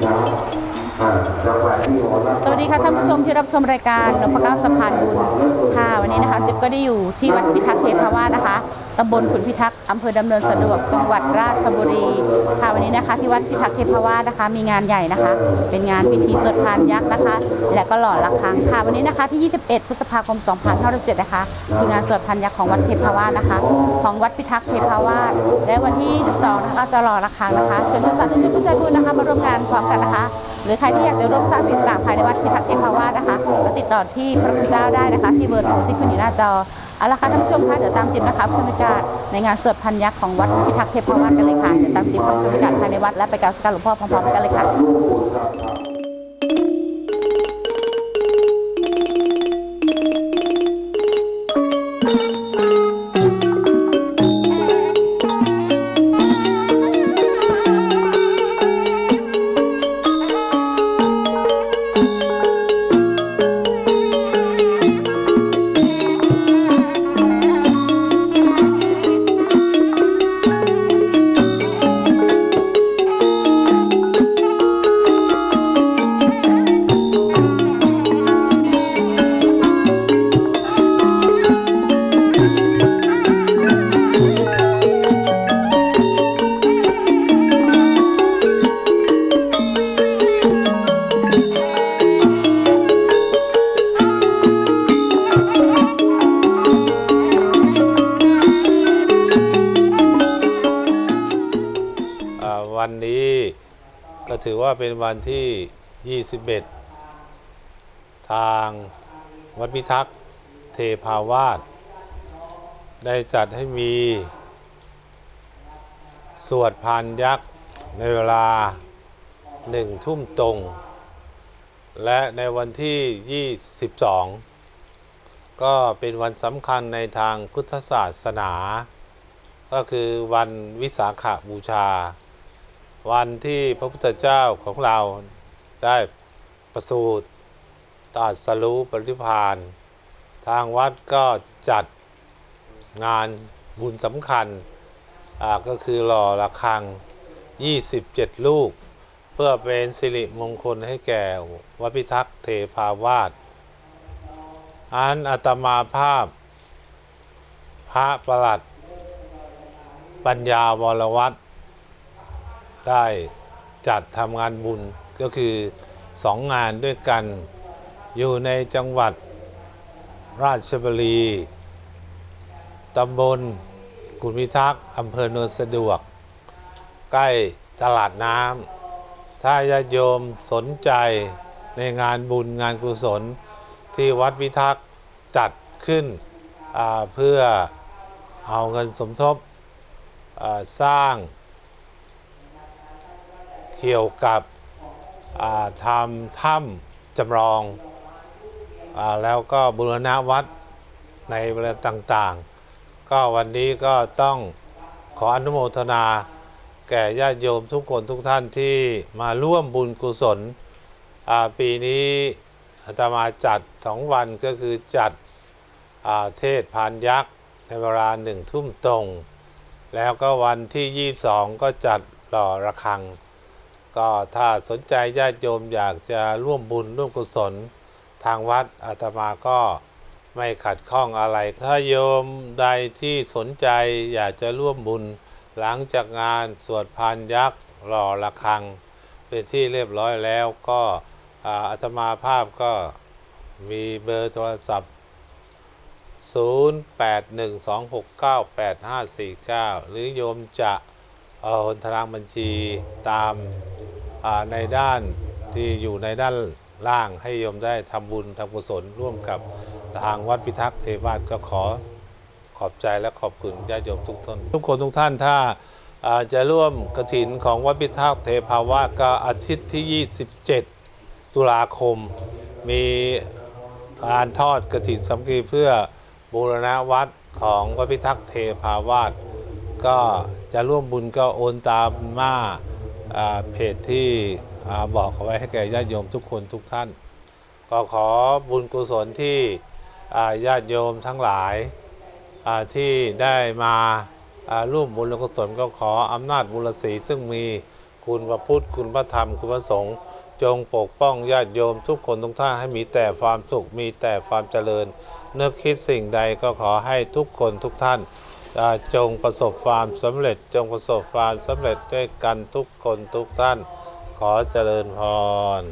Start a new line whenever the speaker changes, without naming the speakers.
now. สวัสดีค่ะท่านผู้ชมที่รับชมรายการนพเก้าสะพานบุญค่ะวันนี้นะคะจิ๊บก็ได้อยู่ที่วัดพิทักษ์เทพาวาสนะคะตำบลขุนพิทักษ์อำเภอดำเนินสะดวกจังหวัดราชบุรีค่ะวันนี้นะคะ ที่วัดพิทักษ์เทพาวาสนะคะ มีงานใหญ่นะคะ เป็นงานพิธีสวดพานยักษ์นะคะ และก็หล่อระฆังค่ะวันนี้นะคะที่ 21 พฤษภาคม 2567นะคะคืองานสวดพานยักษ์ของวัดเทพาวาสนะคะ ของวัดพิทักษ์เทพาวาสและวันที่22นะคะจะหล่อระฆังนะคะเชิญชวนสาธุชนผู้ใจบุญนะคะมาร่วมงานพร้อมกันนะคะ รือใครที่อยากจะร่วมสร้างสิ่งต่างภายในวัดพิทักษ์เทพาวาสนะคะก็ติดต่อที่พระคุณเจ้าได้นะคะ ที่เบอร์โทรที่ขึ้นอยู่หน้าจอเอาละค่ะท่านผู้ชมคะเดี๋ยวตามจิบนะคะผู้ชมบรรยากาศในงานสวดพันยักษ์ของวัดพิทักษ์เทพาวาสกันเลยค่ะเดี๋ยวตามจิบผู้ชมบรรยากาศภายในวัดและไปกราบสักการหลวงพ่อพร้อมๆกันเลยค่ะ
ถือว่าเป็นวันที่ 21 ทางวัดพิทักษ์เทพาวาสได้จัดให้มี สวดพานยักษ์ ในเวลาหนึ่งทุ่มตรง และในวันที่ 22 ก็เป็นวันสำคัญในทางพุทธศาสนา ก็คือวันวิสาขบูชา วันที่พระพุทธเจ้าของเราได้ประสูติตรัสรู้ปริพานทางวัดก็จัดงานบุญสำคัญก็คือหล่อระฆัง 27 ลูก เพื่อเป็นสิริมงคลให้แก่วัดพิทักษ์เทพาวาสอันอาตมาภาพ พระประหลัด ปัญญาวรวัตร ได้จัดทำงานบุญก็คือสองงานด้วยกัน อยู่ในจังหวัดราชบุรีตำบลกุฎพิทักษ์อำเภอโนนสะดวก ใกล้ตลาดน้ำถ้าญาติโยมสนใจในงานบุญงานกุศลที่วัดพิทักษ์จัดขึ้นเพื่อเอาเงินสมทบสร้าง เกี่ยวกับทำถ้ำจำลองอแล้วก็บูรณะวัดในเวลาต่างๆ ก็วันนี้ก็ต้องขออนุโมทนา แก่ญาติโยมทุกคนทุกท่านที่มาร่วมบุญกุศล ปีนี้อาตมาจัดสองวันก็คือจัดเทศพานยักษ์ ในเวลาหนึ่งทุ่มตรง แล้วก็วันที่ 22 ก็จัดหล่อระฆัง ก็ถ้าสนใจญาติโยมอยากจะร่วมบุญร่วมกุศลทางวัดอาตมาก็ไม่ขัดข้องอะไร ถ้าโยมใดที่สนใจอยากจะร่วมบุญหลังจากงานสวดพานยักษ์หล่อระฆัง เป็นที่เรียบร้อยแล้วก็อาตมาภาพก็มีเบอร์โทรศัพท์ 0812698549 หรือโยมจะเอาทางบัญชีตาม ในด้านที่อยู่ในด้านล่างให้โยมได้ทำบุญทำกุศลร่วมกับทางวัดพิทักษ์เทวาสก็ขอขอบใจและขอบคุณญาติโยมทุกท่านทุกคนทุกท่านถ้าจะร่วมกระถินของวัดพิทักษ์เทพาวาสก็อาทิตย์ที่ 27 ตุลาคม มีการทอดกระถินสามัคคีเพื่อบูรณะวัดของวัดพิทักษ์เทพาวาสก็จะร่วมบุญก็โอนตามหน้าอ่า เพจที่บอกเอาไว้ให้แก่ญาติโยมทุกคนทุกท่าน ก็ขอบุญกุศลที่ญาติโยมทั้งหลายที่ได้มาร่วมบุญกุศลก็ขออำนาจบุญศีซึ่งมีคุณพระพุทธคุณพระธรรมคุณพระสงฆ์จงปกป้องญาติโยมทุกคนทุกท่านให้มีแต่ความสุขมีแต่ความเจริญ เนึกคิดสิ่งใดก็ขอให้ทุกคนทุกท่าน จงประสบความสำเร็จจงประสบความสำเร็จด้วยกันทุกคนทุกท่าน ขอเจริญพร